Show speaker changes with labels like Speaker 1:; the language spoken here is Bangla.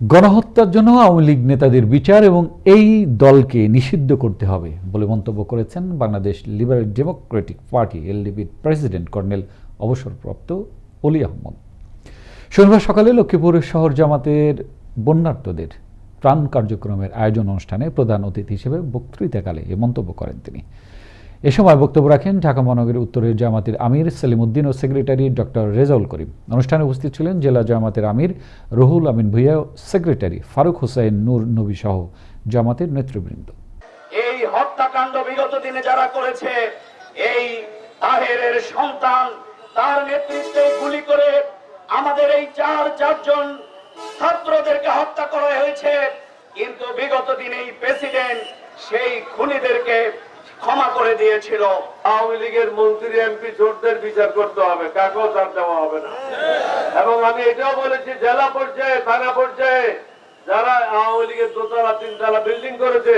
Speaker 1: গণহত্যার জন্য আওয়ামী লীগ নেতাদের বিচার এবং এই দলকে নিষিদ্ধ করতে হবে বলে মন্তব্য করেছেন বাংলাদেশ লিবারেল ডেমোক্রেটিক পার্টি এলডিপির প্রেসিডেন্ট কর্নেল অবসরপ্রাপ্ত অলি আহমদ। শনিবার সকালে লক্ষ্মীপুর শহর জামাতের বন্যার্তদের ত্রাণ কার্যক্রমের আয়োজন অনুষ্ঠানে প্রধান অতিথি হিসেবে বক্তৃতাকালে এ মন্তব্য করেন তিনি। এ সময় বক্তব্য রাখেন ঢাকা মহানগরীর উত্তরের জামাতের আমির সেলিমউদ্দিন ও সেক্রেটারি ডক্টর রেজাউল করিম। অনুষ্ঠানে উপস্থিত ছিলেন জেলা জামাতের আমির রহুল আমিন ভুইয়া সেক্রেটারি ফারুক হোসাইন নূর নবী সহ জামাতের নেতৃবৃন্দ।
Speaker 2: এই হত্যাকাণ্ড বিগত দিনে যারা করেছে, এই তাহেরের সন্তান তার নেতৃত্বে গুলি করে আমাদের এই চার চারজন ছাত্রদেরকে হত্যা করা হয়েছে। কিন্তু বিগত দিনে এই প্রেসিডেন্ট সেই খুনিদেরকে ক্ষমা করে দিয়েছিল।
Speaker 3: আওয়ামী লীগের মন্ত্রী, এমপি চোরদের বিচার করতে হবে কাকেও তার দেওয়া হবে না। এবং আমি এটাও বলেছি, জেলা পর্যায়ে, থানা পর্যায়ে যারা আওয়ামী লীগের দোতলা, তিনতলা বিল্ডিং করেছে